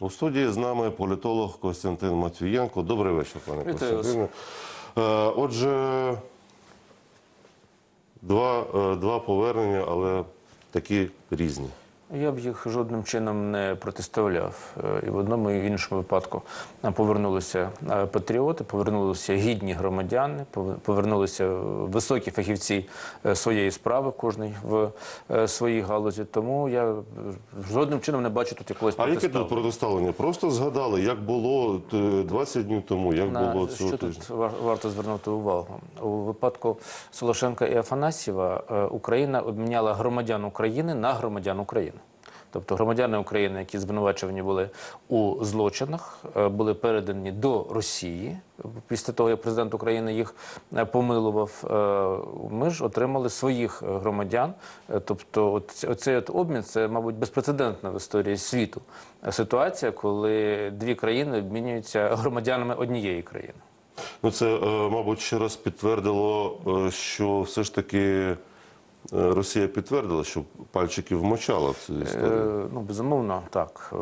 У студії з нами політолог Костянтин Матвієнко. Добрий вечір, пане Костянтине. Е, Отже, два, е, два повернення, але такі різні. Я б їх жодним чином не протиставляв. Е, І в одному і в іншому випадку е, повернулися е, патріоти, повернулися гідні громадяни, пове- повернулися високі фахівці своєї справи, кожний в своїй галузі. Тому я жодним чином не бачу тут якогось А яке тут протиставлення. Просто згадали, як було е, 20 днів тому, як На було цього що тижня. тут варто звернути увагу у випадку Солошенка і Афанасьєва Україна обміняла громадян України на громадян України. Тобто громадяни України, які звинувачувані були у злочинах, е, були передані до Росії після того, як президент України їх е, помилував. Е, Ми ж отримали своїх громадян. Тобто, оцей от обмін це, мабуть, безпрецедентна в історії світу ситуація, коли дві країни обмінюються громадянами однієї країни. Ну, це, мабуть, ще раз підтвердило, що все ж таки Росія підтвердила, що пальчики вмочала в цю історію. Е, Ну, безумовно, так.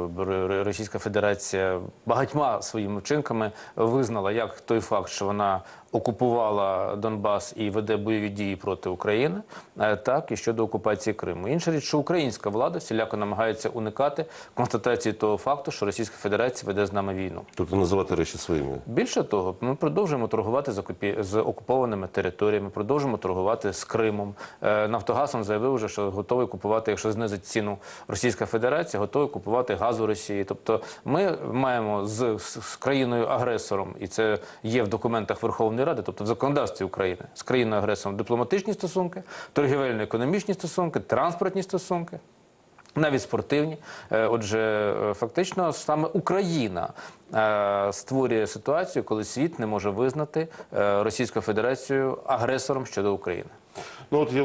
Російська Федерація багатьма своїми вчинками визнала як той факт, що вона окупувала Донбас і веде бойові дії проти України, е, так і щодо окупації Криму. Інша річ, що українська влада всіляко намагається уникати констатації того факту, що Російська Федерація веде з нами війну. Тобто називати речі своїми. Більше того, ми продовжуємо торгувати з, окупі... з окупованими територіями, продовжуємо торгувати з Кримом. Е, Нафтогазом заявив вже, що готовий купувати, якщо знизить ціну Російська Федерація, готовий купувати газ у Росії. Тобто ми маємо з, з, з країною агресором, і це є в документах Верховної Ради, тобто в законодавстві України, з країною агресором дипломатичні стосунки, торгівельно-економічні стосунки, транспортні стосунки. Навіть спортивні. Е, Отже, е, фактично саме Україна е, створює ситуацію, коли світ не може визнати Російську Федерацію агресором щодо України. Ну, от є.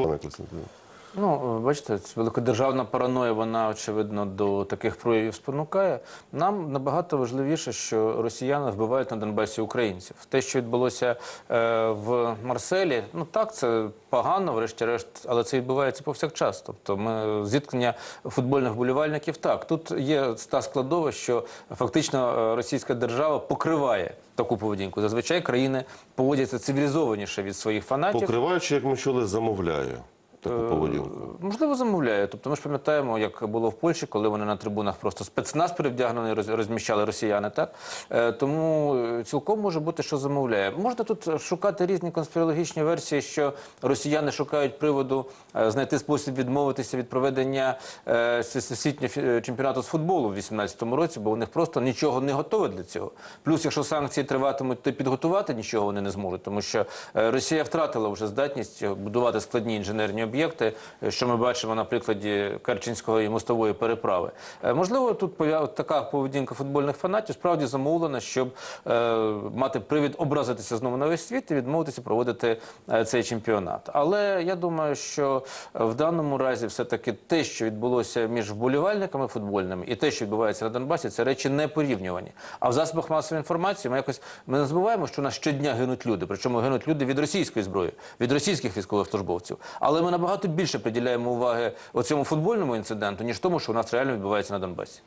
Ну, бачите, великодержавна параноя, вона очевидно до таких проявів спонукає. Нам набагато важливіше, що росіяни вбивають на Донбасі українців. Те, що відбулося е, в Марселі, ну так, це погано, врешті-решт, але це відбувається повсякчас. Тобто, ми зіткнення футбольних болівальників. Так, тут є та складова, що фактично е, російська держава покриває таку поведінку. Зазвичай країни поводяться цивілізованіше від своїх фанатів. Покриваючи, як ми чули, замовляє таку поведінку. Можливо, замовляє. Тобто ми ж пам'ятаємо, як було в Польщі, коли вони на трибунах просто спецназ перевдягнений розміщали росіяни, так? Е, Тому е, цілком може бути, що замовляє. Можна тут шукати різні конспірологічні версії, що росіяни шукають приводу е, знайти спосіб відмовитися від проведення е, всесвітнього чемпіонату з футболу в 2018 році, бо у них просто нічого не готове для цього. Плюс, якщо санкції триватимуть, то підготувати нічого вони не зможуть, тому що е, Росія втратила вже здатність будувати складні інженерні об'єкти, е, що ми бачимо на прикладі Керченської мостової переправи. Е, Можливо, тут така поведінка футбольних фанатів справді замовлена, щоб е, мати привід образитися знову на весь світ і відмовитися проводити е, цей чемпіонат. Але я думаю, що в даному разі все-таки те, що відбулося між вболівальниками футбольними, і те, що відбувається на Донбасі, це речі не порівнювані. А в засобах масової інформації ми якось ми не забуваємо, що у нас щодня гинуть люди, причому гинуть люди від російської зброї, від російських військовослужбовців. Але ми набагато більше приділяємо уваги оцьому футбольному інциденту, ніж тому, що у нас реально відбувається на Донбасі.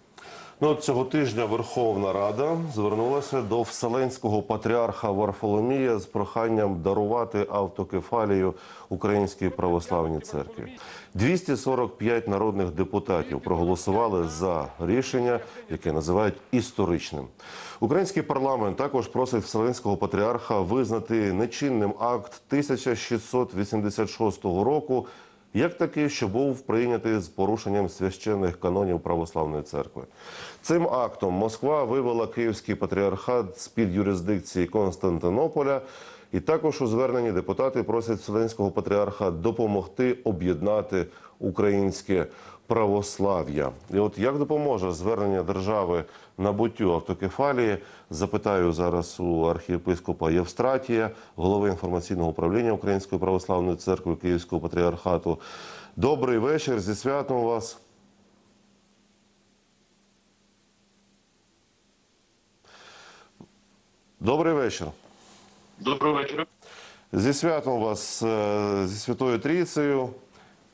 Ну, цього тижня Верховна Рада звернулася до Вселенського патріарха Варфоломія з проханням дарувати автокефалію Українській православній церкві. 245 народних депутатів проголосували за рішення, яке називають історичним. Український парламент також просить Вселенського патріарха визнати нечинним акт 1686 року як такий, що був прийнятий з порушенням священних канонів православної церкви. Цим актом Москва вивела Київський патріархат з під юрисдикції Константинополя. І також у зверненні депутати просять Вселенського патріарха допомогти об'єднати українське православ'я. І от як допоможе звернення держави набуттю автокефалії, запитаю зараз у архієпископа Євстратія, голови інформаційного управління Української православної церкви Київського патріархату. Добрий вечір, зі святом вас. Добрий вечір. Доброго вечора. Зі святом вас, е, зі Святою Трійцею.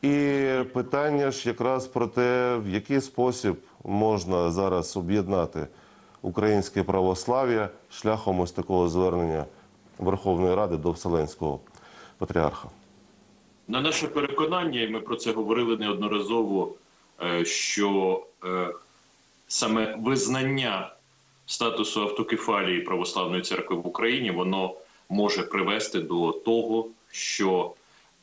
І питання ж якраз про те, в який спосіб можна зараз об'єднати українське православ'я шляхом ось такого звернення Верховної Ради до Вселенського патріарха. На наше переконання, і ми про це говорили неодноразово, е, що е, саме визнання статусу автокефалії православної церкви в Україні воно може привести до того, що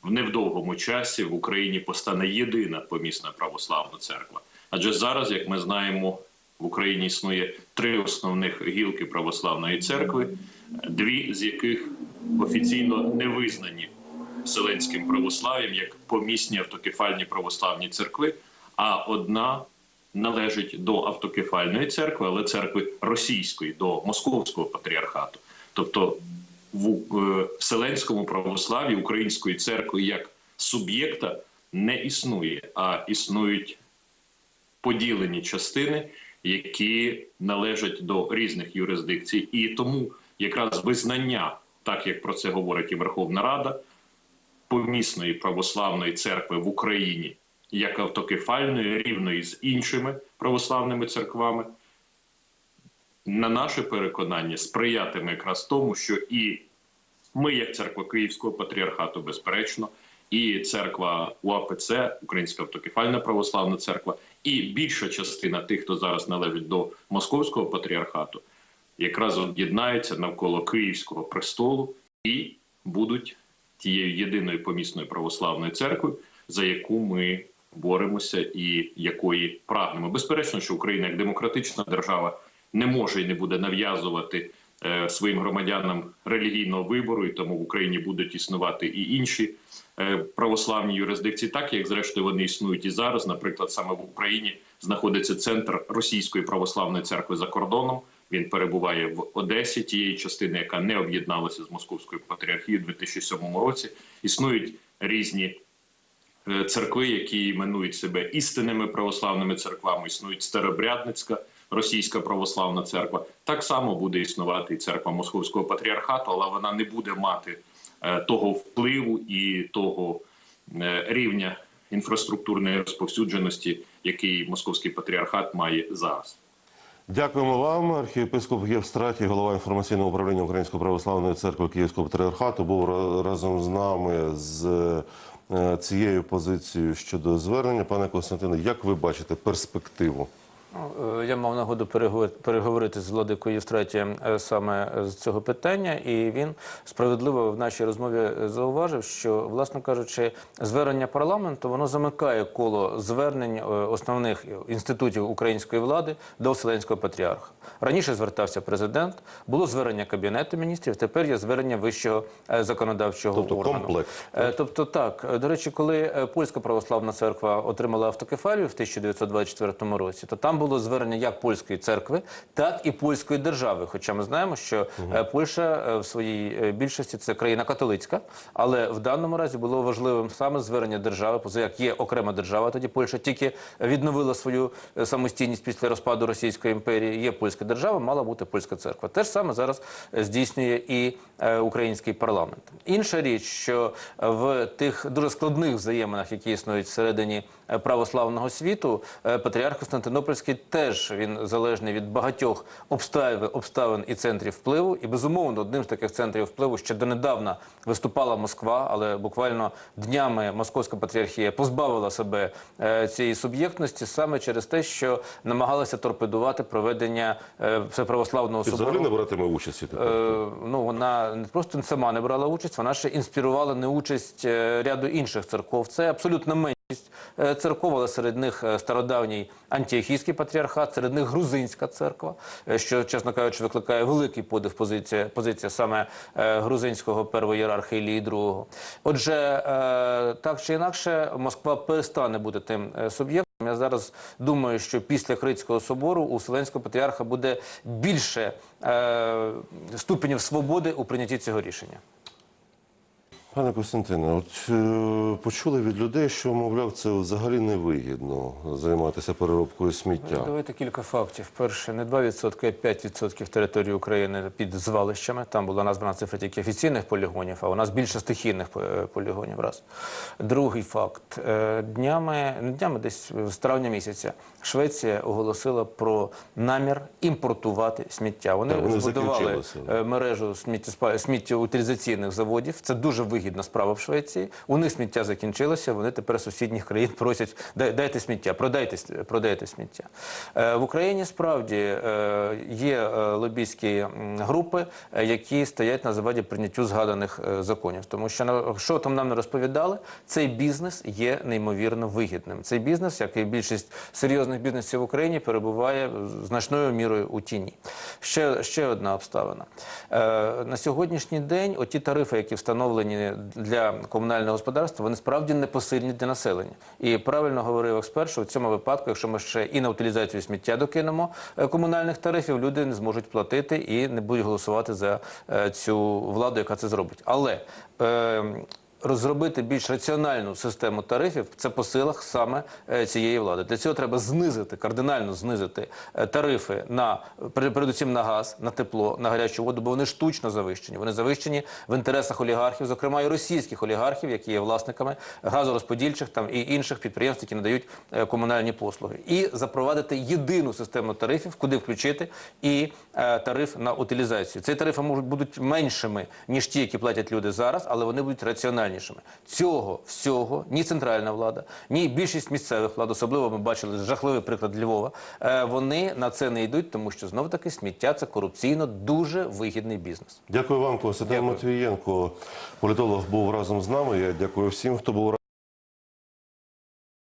в невдовгому часі в Україні постане єдина помісна православна церква. Адже зараз, як ми знаємо, в Україні існує три основних гілки православної церкви, дві з яких офіційно не визнані Вселенським православ'ям як помісні автокефальні православні церкви, а одна належить до автокефальної церкви, але церкви російської, до московського патріархату. Тобто в е, Вселенському православ'ї української церкви як суб'єкта не існує, а існують поділені частини, які належать до різних юрисдикцій, і тому якраз визнання, так як про це говорить і Верховна Рада, помісної православної церкви в Україні як автокефальної, рівної з іншими православними церквами, на наше переконання, сприятиме якраз тому, що і ми, як церква Київського патріархату, безперечно, і церква УАПЦ, Українська автокефальна православна церква, і більша частина тих, хто зараз належить до Московського патріархату, якраз об'єднаються навколо Київського престолу і будуть тією єдиною помісною православною церквою, за яку ми боремося і якої прагнемо. Безперечно, що Україна як демократична держава не може і не буде нав'язувати своїм громадянам релігійного вибору, і тому в Україні будуть існувати і інші е, православні юрисдикції, так як зрештою вони існують і зараз. Наприклад, саме в Україні знаходиться центр Російської православної церкви за кордоном. Він перебуває в Одесі, тієї частини, яка не об'єдналася з московською патріархією у 2007 році. Існують різні е, церкви, які іменують себе істинними православними церквами. Існують Старобрядницька російська православна церква. Так само буде існувати і церква Московського патріархату, але вона не буде мати е, того впливу і того е, рівня інфраструктурної розповсюдженості, який московський патріархат має зараз. Дякуємо вам. Архієпископ Євстратій, голова інформаційного управління Української православної церкви Київського патріархату, був разом з нами з е, цією позицією щодо звернення. Пане Константине, як ви бачите перспективу? Ну, е, Я мав нагоду переговор- переговорити з владикою Євстратієм е, саме з цього питання, і він справедливо в нашій розмові зауважив, що, власне кажучи, звернення парламенту воно замикає коло звернень е, основних інститутів української влади до Вселенського патріарха. Раніше звертався президент, було звернення кабінету міністрів. Тепер є звернення вищого е, законодавчого Тобто органу. комплект. Е, Тобто так, Е, до речі, коли польська православна церква отримала автокефалію в 1924 році, то там було звернення як польської церкви, так і польської держави. Хоча ми знаємо, що е, Польща в своїй більшості це країна католицька, але в даному разі було важливим саме звернення держави, поза як є окрема держава. Тоді Польща тільки відновила свою самостійність після розпаду Російської імперії. Є польська держава, мала бути польська церква. Те ж саме зараз е, здійснює і е, український парламент. Інша річ, що е, в тих дуже складних взаєминах, які існують всередині православного світу, е, патріарх Константинопольський теж він залежний від багатьох обставин, обставин і центрів впливу. І безумовно, одним з таких центрів впливу ще донедавна виступала Москва, але буквально днями Московська патріархія позбавила себе е, цієї суб'єктності саме через те, що намагалася торпедувати проведення е, всеправославного собору. взагалі не братиме участі? Е, ну вона не просто сама не брала участь, вона ще інспірувала неучасть е, ряду інших церков. Це абсолютно меншість е, церков, але серед них е, стародавній антіохійський патріархат, серед них грузинська церква, е, що, чесно кажучи, викликає великий подив позиція, позиція саме е, грузинського первого ієрарха Ілії II. Отже, е, так чи інакше, Москва перестане бути тим е, суб'єктом. Я зараз думаю, що після Критського собору у Вселенського патріарха буде більше е, ступенів свободи у прийнятті цього рішення. Пане Костянтине, от е, почули від людей, що мовляв, це взагалі невигідно займатися переробкою сміття. Давайте кілька фактів. Перше, не 2%, а 5% території України під звалищами. Там була названа цифра тільки офіційних полігонів, а у нас більше стихійних е, полігонів. Раз. Другий факт. Е, Днями, не днями, десь з травня місяця, Швеція оголосила про намір імпортувати сміття. Вони, Так, вони збудували е, мережу сміттєутилізаційних заводів. Це дуже вигідна справа в Швеції. У них сміття закінчилося. Вони тепер сусідніх країн просять дайте сміття, продайте продайте сміття. Е, В Україні справді е, є е, лобійські групи, які стоять на заваді прийняттю згаданих законів. Тому що що там нам не розповідали, цей бізнес є неймовірно вигідним. Цей бізнес, як і більшість серйозних бізнесів в Україні, перебуває значною мірою у тіні. Ще, ще одна обставина. На сьогоднішній день оті тарифи, які встановлені для комунального господарства, вони справді не посильні для населення. І правильно говорив експерт, що в цьому випадку, якщо ми ще і на утилізацію сміття докинемо е, комунальних тарифів, люди не зможуть платити і не будуть голосувати за е, цю владу, яка це зробить. Але е, Розробити більш раціональну систему тарифів це по силах саме е, цієї влади. Для цього треба знизити кардинально знизити е, тарифи на перед- передусім на газ, на тепло, на гарячу воду, бо вони штучно завищені. Вони завищені в інтересах олігархів, зокрема і російських олігархів, які є власниками газорозподільчих там і інших підприємств, які надають е, комунальні послуги, і запровадити єдину систему тарифів, куди включити і тариф на утилізацію. Ці тарифи можуть будуть меншими ніж ті, які платять люди зараз, але вони будуть раціональнішими. Цього всього ні центральна влада, ні більшість місцевих влад, особливо ми бачили жахливий приклад Львова. е, Вони на це не йдуть, тому що знов таки сміття це корупційно дуже вигідний бізнес. Дякую вам, Костя Матвієнко. Політолог був разом з нами. Я дякую всім, хто був разом.